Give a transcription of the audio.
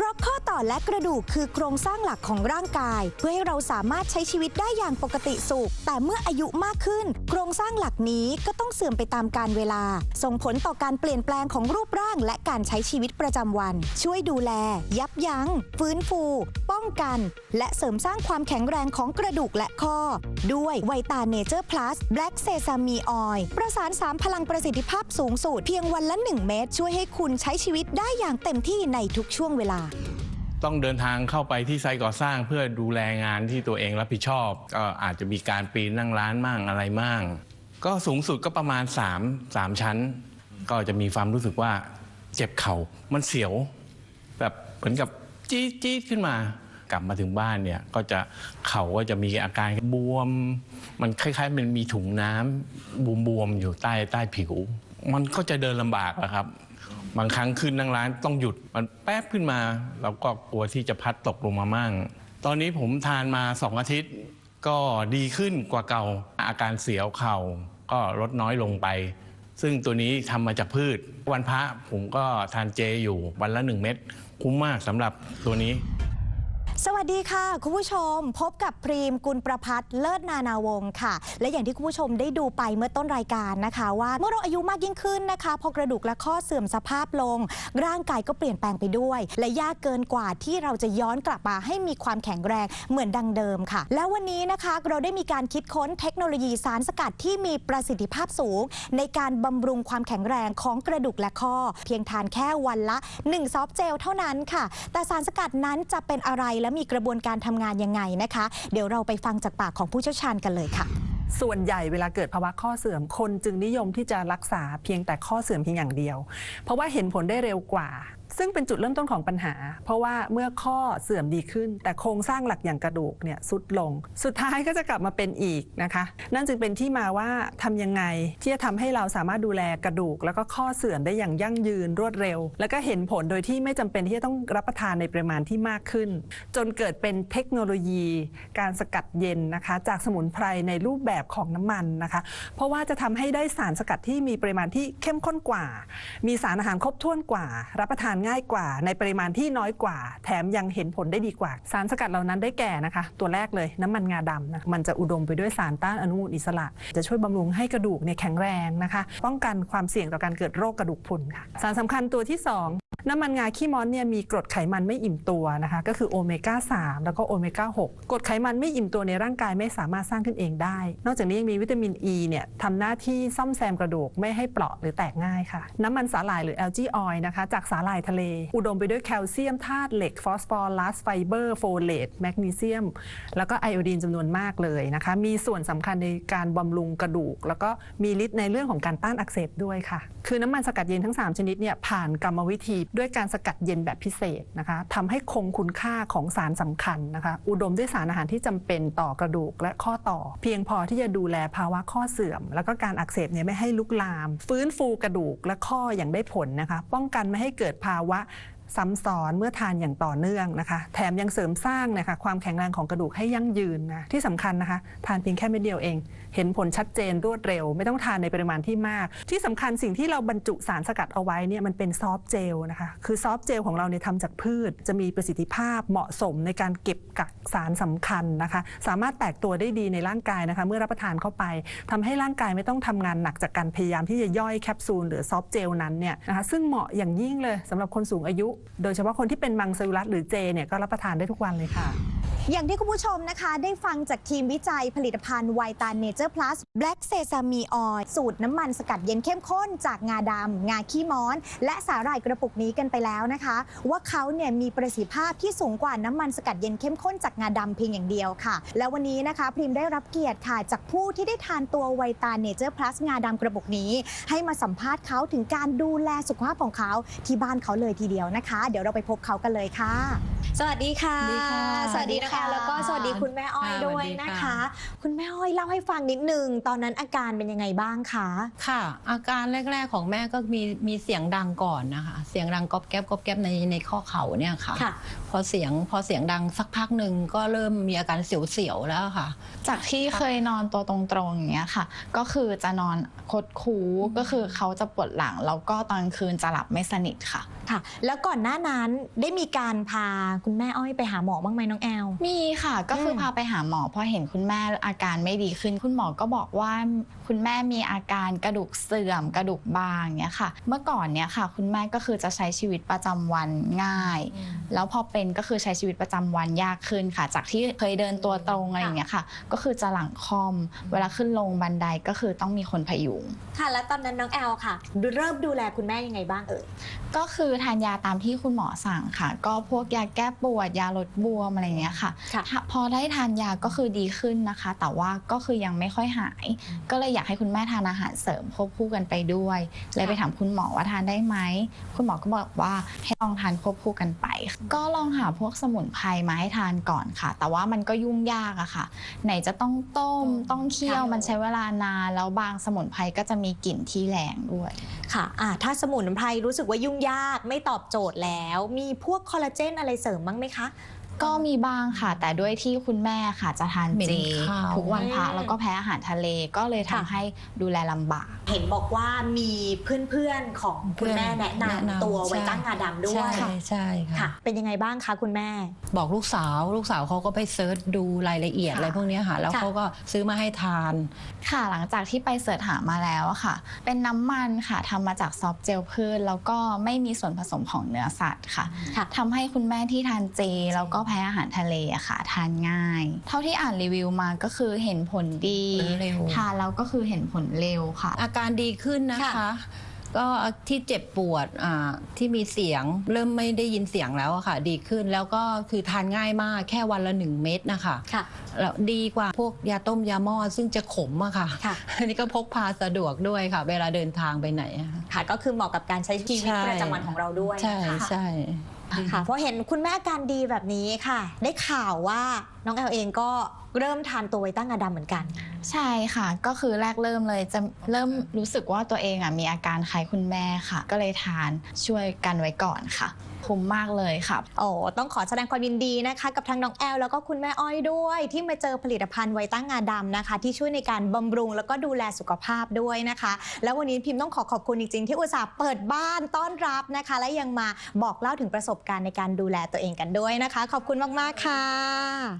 เพราะข้อต่อและกระดูกคือโครงสร้างหลักของร่างกาย เพื่อให้เราสามารถใช้ชีวิตได้อย่างปกติสุข แต่เมื่ออายุมากขึ้น โครงสร้างหลักนี้ก็ต้องเสื่อมไปตามกาลเวลา ส่งผลต่อการเปลี่ยนแปลงของรูปร่าง และการใช้ชีวิตประจำวัน ช่วยดูแล ยับยั้ง ฟื้นฟู ป้องกัน และเสริมสร้างความแข็งแรงของกระดูกและข้อ ด้วยไวตาเนเจอร์พลัสแบล็กเซซามีออยประสานสามพลังประสิทธิภาพสูงสุดเพียงวันละ 1 เม็ดช่วยให้คุณใช้ชีวิตได้อย่างเต็มที่ในทุกช่วงเวลา ต้องเดินทางเข้าไปที่ไซต์ก่อสร้างเพื่อดูแลงานที่ตัวเองรับผิดชอบก็อาจจะมีการปีนนั่งร้านมั่งอะไรมั่งก็สูงสุดก็ประมาณ 3 3 ชั้น ก็จะมีความรู้สึกว่าเจ็บเข่ามันเสียว แบบเหมือนกับจี๊ดจี๊ดขึ้นมากลับมาถึงบ้านเนี่ยก็จะเข่าก็จะมีอาการบวม มันคล้ายๆมันมีถุงน้ำบวมๆอยู่ใต้ใต้ผิว มันก็จะเดินลำบากอะครับ บางครั้งขึ้นนั่งร้านต้องหยุดมันแป๊บขึ้นมา เราก็กลัวที่จะพัดตกลงมามั่ง ตอนนี้ผมทานมาสองอาทิตย์ ก็ดีขึ้นกว่าเก่า อาการเสียวเข่าก็ลดน้อยลงไป ซึ่งตัวนี้ทำมาจากพืช วันพระผมก็ทานเจอยู่วันละหนึ่งเม็ดคุ้มมากสำหรับตัวนี้ สวัสดีค่ะ คุณผู้ชมพบกับพรีมกุลประพัฒน์เลิศนานาวงศ์ค่ะ และอย่างที่คุณผู้ชมได้ดูไปเมื่อต้นรายการนะคะ ว่าเมื่อเราอายุมากยิ่งขึ้นนะคะ พอกระดูกและข้อเสื่อมสภาพลง ร่างกายก็เปลี่ยนแปลงไปด้วย และยากเกินกว่าที่เราจะย้อนกลับมาให้มีความแข็งแรงเหมือนดังเดิมค่ะ แล้ววันนี้นะคะเราได้มีการคิดค้นเทคโนโลยีสารสกัดที่มีประสิทธิภาพสูง ในการบำรุงความแข็งแรงของกระดูกและข้อ เพียงทานแค่วันละ1ซอฟเจลเท่านั้นค่ะ แต่สารสกัดนั้นจะเป็นอะไรและมีกระบวนการทำงานยังไงนะคะ เดี๋ยวเราไปฟังจากปากของผู้เชี่ยวชาญกันเลยค่ะส่วนใหญ่เวลาเกิดภาวะข้อเสื่อมคนจึงนิยมที่จะรักษาเพียงแต่ข้อเสื่อมเพียงอย่างเดียว เพราะว่าเห็นผลได้เร็วกว่า ซึ่งเป็นจุดเริ่มต้นของปัญหา เพราะว่าเมื่อข้อเสื่อมดีขึ้น แต่โครงสร้างหลักอย่างกระดูกเนี่ยสุดลง สุดท้ายก็จะกลับมาเป็นอีกนะคะ นั่นจึงเป็นที่มาว่าทำยังไงที่จะทำให้เราสามารถดูแลกระดูก แล้วก็ข้อเสื่อมได้อย่างยั่งยืนรวดเร็ว แล้วก็เห็นผลโดยที่ไม่จำเป็นที่จะต้องรับประทานในปริมาณที่มากขึ้น จนเกิดเป็นเทคโนโลยี การสกัดเย็นนะคะ จากสมุนไพรในรูปแบบของน้ำมันนะคะ เพราะว่าจะทำให้ได้สารสกัดที่มีปริมาณที่เข้มข้นกว่า มีสารอาหารครบถ้วนกว่า รับประทานง่ายกว่า ในปริมาณที่น้อยกว่า แถมยังเห็นผลได้ดีกว่า สารสกัดเหล่านั้นได้แก่นะคะ ตัวแรกเลยน้ำมันงาดำนะมันจะอุดมไปด้วยสารต้านอนุมูลอิสระ จะช่วยบำรุงให้กระดูกเนี่ยแข็งแรงนะคะ ป้องกันความเสี่ยงต่อการเกิดโรคกระดูกพรุนค่ะ สารสำคัญตัวที่2 น้ำมันงาขี้ม้อนเนี่ยมีกรดไขมันไม่อิ่มตัวนะคะก็คือโอเมก้า3แล้วก็โอเมก้า6กรดไขมันไม่อิ่มตัวในร่างกายไม่สามารถสร้างขึ้นเองได้ นอกจากนี้ยังมีวิตามินอ e ีเนี่ยทำหน้าที่ซ่อมแซมกระดูกไม่ให้เปราะหรือแตกง่ายค่ะ น้ำมันสาหร่ายหรือแอลจีออยนะคะจากสาหร่ายทะเล อุดมไปด้วยแคลเซียมธาตุเหล็กฟอสฟอรัสไฟเบอร์โฟเลตแมกนีเซียม แล้วก็ไอโอดีนจำนวนมากเลยนะคะมีส่วนสำคัญในการบำรุงกระดูก แล้วก็มีฤทธิ์ในเรื่องของการต้านอักเสบด้วยค่ะ คือน้ำมันสกัดเย็นทั้ง 3 ชนิดเนี่ยผ่านกรรมวิธีด้วยการสกัดเย็นแบบพิเศษนะคะทำให้คงคุณค่าของสารสำคัญนะคะ อุดมด้วยสารอาหารที่จำเป็นต่อกระดูกและข้อต่อ เพียงพอที่จะดูแลภาวะข้อเสื่อม แล้วก็การอักเสบเนี่ยไม่ให้ลุกลาม ฟื้นฟูกระดูกและข้ออย่างได้ผลนะคะ ป้องกันไม่ให้เกิดภาวะ ซ้ำซ้อนเมื่อทานอย่างต่อเนื่องนะคะ แถมยังเสริมสร้างนะคะความแข็งแรงของกระดูกให้ยั่งยืนนะที่สำคัญนะคะ ทานเพียงแค่เม็ดเดียวเอง เห็นผลชัดเจนรวดเร็ว ไม่ต้องทานในปริมาณที่มาก ที่สำคัญสิ่งที่เราบรรจุสารสกัดเอาไว้เนี่ยมันเป็นซอฟเจลนะคะคือซอฟเจลของเราเนี่ยทำจากพืช จะมีประสิทธิภาพเหมาะสมในการเก็บกักสารสำคัญนะคะ สามารถแตกตัวได้ดีในร่างกายนะคะ เมื่อรับประทานเข้าไปทำให้ร่างกายไม่ต้องทำงานหนักจากการพยายามที่จะย่อยแคปซูลหรือซอฟเจลนั้นเนี่ยนะคะซึ่งเหมาะอย่างยิ่งเลยสำหรับคนสูงอายุโดยเฉพาะคนที่เป็นมังสวิรัตหรือเจเนี่ยก็รับประทานได้ทุกวันเลยค่ะ อย่างที่คุณผู้ชมนะคะ ได้ฟังจากทีมวิจัยผลิตภัณฑ์ไวตาเนเจอร์พลัสแบล็กเซซามีออยสูตรน้ำมันสกัดเย็นเข้มข้นจากงาดำ งาขี้ม้อน และสาหร่ายกระปุกนี้กันไปแล้วนะคะ ว่าเขาเนี่ยมีประสิทธิภาพที่สูงกว่าน้ำมันสกัดเย็นเข้มข้นจากงาดำเพียงอย่างเดียวค่ะ แล้ววันนี้นะคะพริมได้รับเกียรติค่ะ จากผู้ที่ได้ทานตัวไวตาเนเจอร์พลัสงาดำกระปุกนี้ ให้มาสัมภาษณ์เขาถึงการดูแลสุขภาพของเขาที่บ้านเขาเลยทีเดียวนะคะ เดี๋ยวเราไปพบเขากันเลยค่ะ สวัสดีค่ะ สวัสดีค่ะสวัสดีน้องแอลแล้วก็สวัสดีคุณแม่อ้อยค่ะด้วยสวัสดีนะคะค่ะคุณแม่อ้อยเล่าให้ฟังนิดนึงตอนนั้นอาการเป็นยังไงบ้างคะค่ะ อาการแรก ๆของแม่ก็มีมีเสียงดังก่อนนะคะ เสียงดังก๊อบแก๊บก๊อบแก๊บในในข้อเข่าเนี่ยค่ะ ค่ะ พอเสียงพอเสียงดังสักพักหนึ่งก็เริ่มมีอาการเสียวๆแล้วค่ะ จากที่เคยนอนตัวตรงๆอย่างเงี้ยค่ะ ก็คือจะนอนคดคูก็คือเขาจะปวดหลังแล้วก็ตอนกลางคืนจะหลับไม่สนิทค่ะ ค่ะ แล้วก่อนหน้านั้นได้มีการพาคุณแม่อ้อยไปหาหมอบ้างไหมน้องแอล มีค่ะก็คืออม พาไปหาหมอพอเห็นคุณแม่อาการไม่ดีขึ้น คุณหมอก็บอกว่าคุณแม่มีอาการกระดูกเสื่อมกระดูกบางเนี้ยค่ะ เมื่อก่อนเนี้ยค่ะ คุณแม่ก็คือจะใช้ชีวิตประจำวันง่าย แล้วพอเป็นก็คือใช้ชีวิตประจำวันยากขึ้นค่ะ จากที่เคยเดินตัวตรงอะไรอย่างเงี้ยค่ะ ก็คือจะหลังคอม เวลาขึ้นลงบันไดก็คือต้องมีคนพยุง ค่ะ แล้วตอนนั้นน้องแอลค่ะ เริ่มดูแลคุณแม่ยังไงบ้างเอ่ย ก็คือทานยาตามที่คุณหมอสั่งค่ะ ก็พวกยาแก้ปวดยาลดบวมอะไรอย่างเงี้ยค่ะค่ะถ้าพอได้ทานยาก็คือดีขึ้นนะคะ แต่ว่าก็คือยังไม่ค่อยหาย ก็เลยอยากให้คุณแม่ทานอาหารเสริมควบคู่กันไปด้วยเลยไปถามคุณหมอว่าทานได้ไหมคุณหมอก็บอกว่าให้ลองทานควบคู่กันไป ก็ลองหาพวกสมุนไพรมาให้ทานก่อนค่ะ แต่ว่ามันก็ยุ่งยากอะค่ะ ไหนจะต้องต้มต้องเคี่ยวค่ะมันใช้เวลานานแล้วบางสมุนไพรก็จะมีกลิ่นที่แรงด้วยค่ะอ่าถ้าสมุนไพรรู้สึกว่ายุ่งยากไม่ตอบโจทย์แล้ว มีพวกคอลลาเจนอะไรเสริมบ้างไหมคะ ก็มีบ้างค่ะ แต่ด้วยที่คุณแม่ค่ะจะทานเหม็นเจข้าวทุกวันพระอืมแล้วก็แพ้อาหารทะเลก็เลยทำค่ะให้ดูแลลำบาก เห็นบอกว่ามีเพื่อนๆของคุณแม่แนะนำตัวไว้ตั้งงาดำด้วยใช่ใช่ค่ะค่ะ เป็นยังไงบ้างคะคุณแม่ บอกลูกสาวลูกสาวเขาก็ไปเซิร์ชดูรายละเอียดค่ะอะไรพวกเนี้ยค่ะ แล้วค่ะเขาก็ซื้อมาให้ทาน ค่ะหลังจากที่ไปเสิร์ชหามาแล้วอะค่ะ เป็นน้ำมันค่ะทำมาจากซอฟต์เจลพืชแล้วก็ไม่มีส่วนผสมของเนื้อสัตว์ค่ะค่ะทำให้คุณแม่ที่ทานเจแล้วก็แพ้อาหารทะเลอะค่ะ ทานง่าย เท่าที่อ่านรีวิวมาก็คือเห็นผลดีผลเร็ว ทานแล้วก็คือเห็นผลเร็วค่ะ อาการดีขึ้นนะคะค่ะก็ที่เจ็บปวดอ่าที่มีเสียงเริ่มไม่ได้ยินเสียงแล้วอะค่ะ ดีขึ้นแล้วก็คือทานง่ายมากแค่วันละหนึ่งเม็ดนะคะค่ะ แล้วดีกว่าพวกยาต้มยาหม้อซึ่งจะขมอะค่ะ ค่ะ อันนี้ก็พกพาสะดวกด้วยค่ะ เวลาเดินทางไปไหนอะค่ะ ค่ะก็คือเหมาะกับการใช้ชีวิตใช่ ประจำวันของเราด้วยใช่นะคะ ใช่ ค่ะเพราะเห็นคุณแม่อาการดีแบบนี้ค่ะ ได้ข่าวว่าน้องแอลเองก็เริ่มทานตัวไวต้างาดำเหมือนกัน ใช่ค่ะ ก็คือแรกเริ่มเลยจะเริ่มรู้สึกว่าตัวเองอะมีอาการคล้ายคุณแม่ค่ะ ก็เลยทานช่วยกันไว้ก่อนค่ะ คุ้มมากเลยค่ะ โอ้ต้องขอแสดงความยินดีนะคะ กับทางน้องแอลแล้วก็คุณแม่อ้อยด้วย ที่มาเจอผลิตภัณฑ์ไวต้างาดำนะคะ ที่ช่วยในการบำรุงแล้วก็ดูแลสุขภาพด้วยนะคะ แล้ววันนี้พิมพ์ต้องขอขอบคุณจริงๆที่อุตส่าห์เปิดบ้านต้อนรับนะคะ และยังมาบอกเล่าถึงประสบการณ์ในการดูแลตัวเองกันด้วยนะคะ ขอบคุณมากๆค่ะ